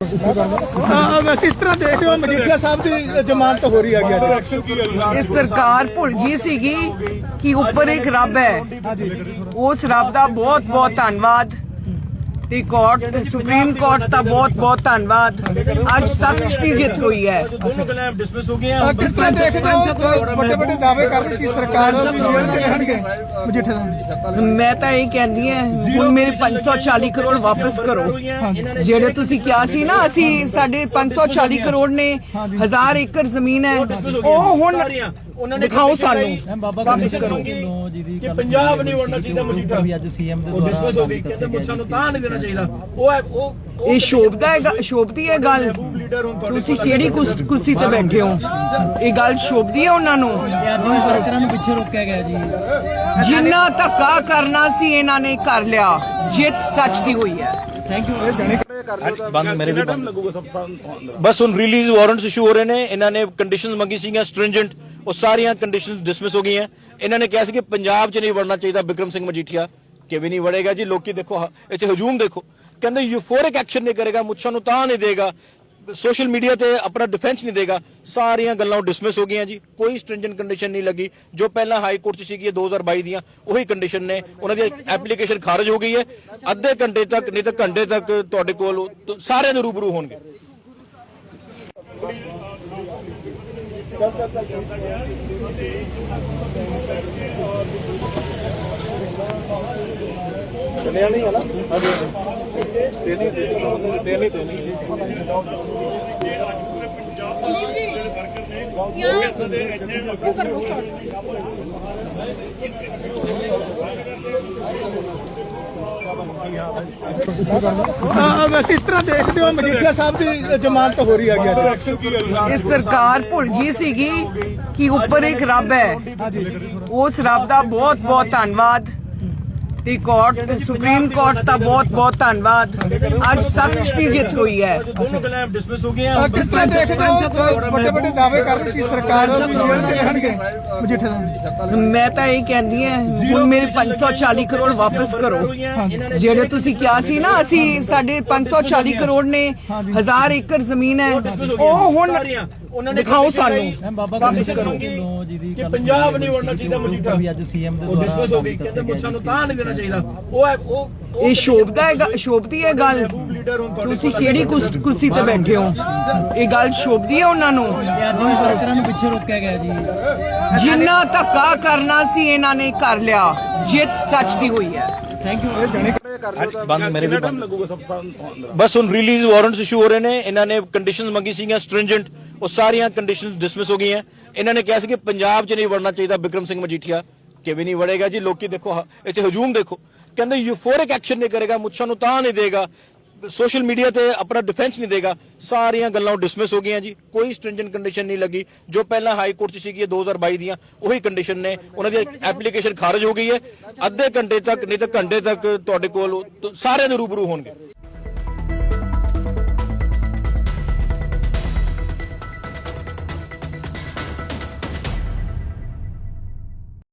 ਹਾਂ ਕਿਸ ਤਰ੍ਹਾਂ ਦੇਖਦੇ ਹੋ ਮਜੀਠੀਆ ਸਾਹਿਬ ਦੀ ਜ਼ਮਾਨਤ ਹੋ ਰਹੀ ਹੈਗੀ ਅੱਜ? ਇਹ ਸਰਕਾਰ ਭੁੱਲ ਗਈ ਸੀਗੀ ਕਿ ਉੱਪਰ ਇੱਕ ਰੱਬ ਹੈ। ਉਸ ਰੱਬ ਦਾ ਬਹੁਤ ਬਹੁਤ ਧੰਨਵਾਦ। ਤੇ ਕੋਰਟ ਸੁਪਰੀਮ ਕੋਰਟ ਦਾ ਬਹੁਤ ਬਹੁਤ ਧੰਨਵਾਦ। ਅੱਜ ਸੱਚ ਦੀ ਜਿੱਤ ਹੋਈ ਹੈ। ਮੈਂ ਤਾਂ ਇਹ ਕਹਿੰਦੀ ਹਾਂ ਹੁਣ ਮੇਰੇ 540 ਕਰੋੜ ਵਾਪਸ ਕਰੋ। ਜਿਹੜੇ ਤੁਸੀਂ ਕਿਹਾ ਸੀ ਨਾ ਅਸੀਂ ਸਾਡੇ 540 ਕਰੋੜ ਨੇ 1000 ਏਕੜ ਜ਼ਮੀਨ ਹੈ। ਉਹ ਹੁਣ ਦਿਖਾਓ ਸਾਨੂੰ। ਵਾਪਸ ਕਰੋ ਕਿ ਪੰਜਾਬ ਨਹੀਂ ਵੜਨਾ ਚਾਹੀਦਾ ਮਜੀਠਾ ਵੀ ਅੱਜ ਸੀਐਮ ਦੇ ਉਹ ਡਿਸਮਿਸ ਹੋ ਗਈ ਕਹਿੰਦੇ ਮੁੱਛਾਂ ਨੂੰ ਤਾਂ ਨਹੀਂ ਦੇਣਾ ਚਾਹੀਦਾ। ਉਹ ਉਹ ਇਹ ਸ਼ੋਭਦਾ ਹੈ ਸ਼ੋਭਦੀ ਹੈ ਗੱਲ ਤੁਸੀਂ ਕਿਹੜੀ ਕੁਰਸ- ਤੇ ਬੈਠੇ ਹੋ? ਇਹ ਗੱਲ ਸ਼ੋਭਦੀ ਹੈ ਉਹਨਾਂ ਨੂੰ? ਵੀ ਵਰਕਰਾਂ ਨੂੰ ਪਿੱਛੇ ਰੋਕਿਆ ਗਿਆ ਜੀ। ਜਿੰਨਾ ਧੱਕਾ ਕਰਨਾ ਸੀ ਇਹਨਾਂ ਨੇ ਕਰ ਲਿਆ। ਜਿੱਤ ਸੱਚ ਦੀ ਹੋਈ ਹੈ। ਥੈਂਕ ਯੂ ਬੰਦ ਮੇਰੇ ਵੀ ਟਾਈਮ ਲੱਗੂਗਾ ਸਭ ਸਾਲ ਬਸ ਹੁਣ ਰਿਲੀਜ਼ ਵਾਰੰਟਸ ਇਸ਼ੂ ਹੋ ਰਹੇ ਨੇ ਇਹਨਾਂ ਨੇ ਕੰਡੀਸ਼ਨਸ ਮੰਗੀ ਸੀਗੀਆਂ ਸਟ੍ਰਿੰਜੈਂਟ ਉਹ ਸਾਰੀਆਂ ਕੰਡੀਸ਼ਨਸ ਡਿਸਮਿਸ ਹੋ ਗਈਆਂ। ਇਹਨਾਂ ਨੇ ਕਿਹਾ ਸੀ ਕਿ ਪੰਜਾਬ 'ਚ ਨਹੀਂ ਵੜਨਾ ਚਾਹੀਦਾ ਵਿਕਰਮ ਸਿੰਘ ਮਜੀਠੀਆ। ਕਿ ਵੀ ਨਹੀਂ ਵੜੇਗਾ ਜੀ ਲੋਕੀ ਦੇਖੋ ਇੱਥੇ ਹਜੂਮ ਦੇਖੋ। ਕਹਿੰਦੇ ਯੂਫੋਰਿਕ ਐਕਸ਼ਨ ਨਹੀਂ ਕਰੇਗਾ ਮੁੱਛਾਂ ਨੂੰ ਤਾਂ ਨਹੀਂ ਦੇਗਾ। ਸੋਸ਼ਲ ਮੀਡੀਆ ਤੇ ਆਪਣਾ ਡਿਫੈਂਸ ਨਹੀਂ ਦੇਗਾ। ਸਾਰੀਆਂ ਗੱਲਾਂ ਡਿਸਮਿਸ ਹੋ ਗਈਆਂ ਜੀ। ਕੋਈ ਸਟ੍ਰਿੰਜੈਂਟ ਕੰਡੀਸ਼ਨ ਨਹੀਂ ਲੱਗੀ। ਜੋ ਪਹਿਲਾਂ ਹਾਈ ਕੋਰਟ 'ਚ ਸੀਗੀ 2022 ਦੀਆਂ, ਉਹੀ ਕੰਡੀਸ਼ਨ ਨੇ। ਉਹਨਾਂ ਦੀ ਐਪਲੀਕੇਸ਼ਨ ਖਾਰਜ ਹੋ ਗਈ ਹੈ। ਅੱਧੇ ਘੰਟੇ ਤੱਕ, ਨਹੀਂ ਤਾਂ ਘੰਟੇ ਤੱਕ ਤੁਹਾਡੇ ਕੋਲ ਸਾਰਿਆਂ ਦੇ ਰੂਬਰੂ ਹੋਣਗੇ। ਹਾਂ ਕਿਸ ਤਰ੍ਹਾਂ ਦੇਖਦੇ ਹੋ ਮਜੀਠੀਆ ਸਾਹਿਬ ਦੀ ਜ਼ਮਾਨਤ ਹੋ ਰਹੀ ਹੈਗੀ ਅੱਜ ਇਹ ਸਰਕਾਰ ਭੁੱਲ ਗਈ ਸੀਗੀ ਕਿ ਉੱਪਰ ਇੱਕ ਰੱਬ ਹੈ। ਉਸ ਰੱਬ ਦਾ ਬਹੁਤ ਬਹੁਤ ਧੰਨਵਾਦ। ਤੇ ਕੋਰਟ ਸੁਪਰੀਮ ਕੋਰਟ ਦਾ ਬਹੁਤ ਬਹੁਤ ਧੰਨਵਾਦ। ਅੱਜ ਸੱਚ ਦੀ ਜਿੱਤ ਹੋਈ ਹੈ। ਦੋਨੋਂ ਕਲੇਮ ਡਿਸਮਿਸ ਹੋ ਗਏ हैं ਹਾਂ, ਕਿਸ ਤਰ੍ਹਾਂ ਦੇਖਦੇ ਹੋ? ਵੱਡੇ ਵੱਡੇ ਦਾਅਵੇ ਕਰ ਰਹੀ ਕਿ ਸਰਕਾਰ ਵੀ ਜੇਲ੍ਹ 'ਚ ਰਹਿਣਗੇ? ਮਜੀਠੀਆ ਸਾਹਿਬ। ਮੈਂ ਤਾਂ ਇਹ ਕਹਿੰਦੀ ਹਾਂ ਹੁਣ ਮੇਰੇ 540 ਕਰੋੜ ਵਾਪਸ ਕਰੋ। ਜਿਹੜੇ ਤੁਸੀਂ ਕਿਹਾ ਸੀ ਨਾ ਅਸੀਂ ਸਾਡੇ 540 ਕਰੋੜ ਨੇ ਹਜ਼ਾਰ ਏਕੜ ਜ਼ਮੀਨ ਹੈ। ਉਹ ਹੁਣ ਦਿਖਾਓ ਸਾਨੂੰ। ਵਾਪਸ ਕਰੋ ਕਿ ਪੰਜਾਬ ਨਹੀਂ ਵੜਨਾ ਚਾਹੀਦਾ ਮਜੀਠਾ ਵੀ ਅੱਜ ਸੀਐਮ ਦੇ ਉਹ ਡਿਸਮਿਸ ਹੋ ਗਈ ਕਹਿੰਦੇ ਮੁੱਛਾਂ ਨੂੰ ਤਾਂ ਨਹੀਂ ਦੇਣਾ ਚਾਹੀਦਾ। ਉਹ ਹੈ ਉਹ ਇਹ ਸ਼ੋਭਦਾ ਹੈ ਸ਼ੋਭਦੀ ਹੈ ਗੱਲ। ਹੁਣ ਤੁਸੀਂ ਕਿਹੜੀ ਕੁਰਸ- ਤੇ ਬੈਠੇ ਹੋ? ਇਹ ਗੱਲ ਸ਼ੋਭਦੀ ਹੈ ਉਹਨਾਂ ਨੂੰ? ਵਰਕਰਾਂ ਨੂੰ ਪਿੱਛੇ ਰੋਕਿਆ ਗਿਆ ਜੀ। ਜਿੰਨਾ ਧੱਕਾ ਕਰਨਾ ਸੀ ਇਹਨਾਂ ਨੇ ਕਰ ਲਿਆ ਜਿੱਤ ਸੱਚ ਦੀ ਹੋਈ ਹੈ। ਥੈਂਕ ਯੂ ਬੰਦ ਮੇਰੇ ਵੀ ਟਾਈਮ ਬੰਦ। ਲੱਗੂਗਾ ਸਭ ਸਾਲ ਬਸ ਹੁਣ ਰਿਲੀਜ਼ ਵਾਰੰਟਸ ਇਸ਼ੂ ਹੋ ਰਹੇ ਨੇ ਇਹਨਾਂ ਨੇ ਕੰਡੀਸ਼ਨਸ ਮੰਗੀ ਸੀਗੀਆਂ ਸਟ੍ਰਿੰਜੈਂਟ ਉਹ ਸਾਰੀਆਂ ਕੰਡੀਸ਼ਨਸ ਡਿਸਮਿਸ ਹੋ ਗਈਆਂ। ਇਹਨਾਂ ਨੇ ਕਿਹਾ ਸੀ ਕਿ ਪੰਜਾਬ 'ਚ ਨਹੀਂ ਵੜਨਾ ਚਾਹੀਦਾ ਵਿਕਰਮ ਸਿੰਘ ਮਜੀਠੀਆ। ਕਿ ਵੀ ਨਹੀਂ ਵੜੇਗਾ ਜੀ? ਲੋਕੀ ਦੇਖੋ ਇੱਥੇ ਹਜੂਮ ਦੇਖੋ। ਕਹਿੰਦੇ ਯੂਫੋਰਿਕ ਐਕਸ਼ਨ ਨਹੀਂ ਕਰੇਗਾ ਮੁੱਛਾਂ ਨੂੰ ਤਾਂ ਨਹੀਂ ਦੇਗਾ। ਸੋਸ਼ਲ ਮੀਡੀਆ ਤੇ ਆਪਣਾ ਡਿਫੈਂਸ ਨਹੀਂ ਦੇਗਾ। ਸਾਰੀਆਂ ਗੱਲਾਂ ਡਿਸਮਿਸ ਹੋ ਗਈਆਂ ਜੀ। ਕੋਈ ਸਟ੍ਰਿੰਜੈਂਟ ਕੰਡੀਸ਼ਨ ਨਹੀਂ ਲੱਗੀ। ਜੋ ਪਹਿਲਾਂ ਹਾਈ ਕੋਰਟ 'ਚ ਸੀਗੀ 2022 ਦੀਆਂ, ਉਹੀ ਕੰਡੀਸ਼ਨ ਨੇ। ਉਹਨਾਂ ਦੀ ਐਪਲੀਕੇਸ਼ਨ ਖਾਰਜ ਹੋ ਗਈ ਹੈ। ਅੱਧੇ ਘੰਟੇ ਤੱਕ, ਨਹੀਂ ਤਾਂ ਘੰਟੇ ਤੱਕ ਤੁਹਾਡੇ ਕੋਲ ਸਾਰਿਆਂ ਦੇ ਰੂਬਰੂ ਹੋਣਗੇ।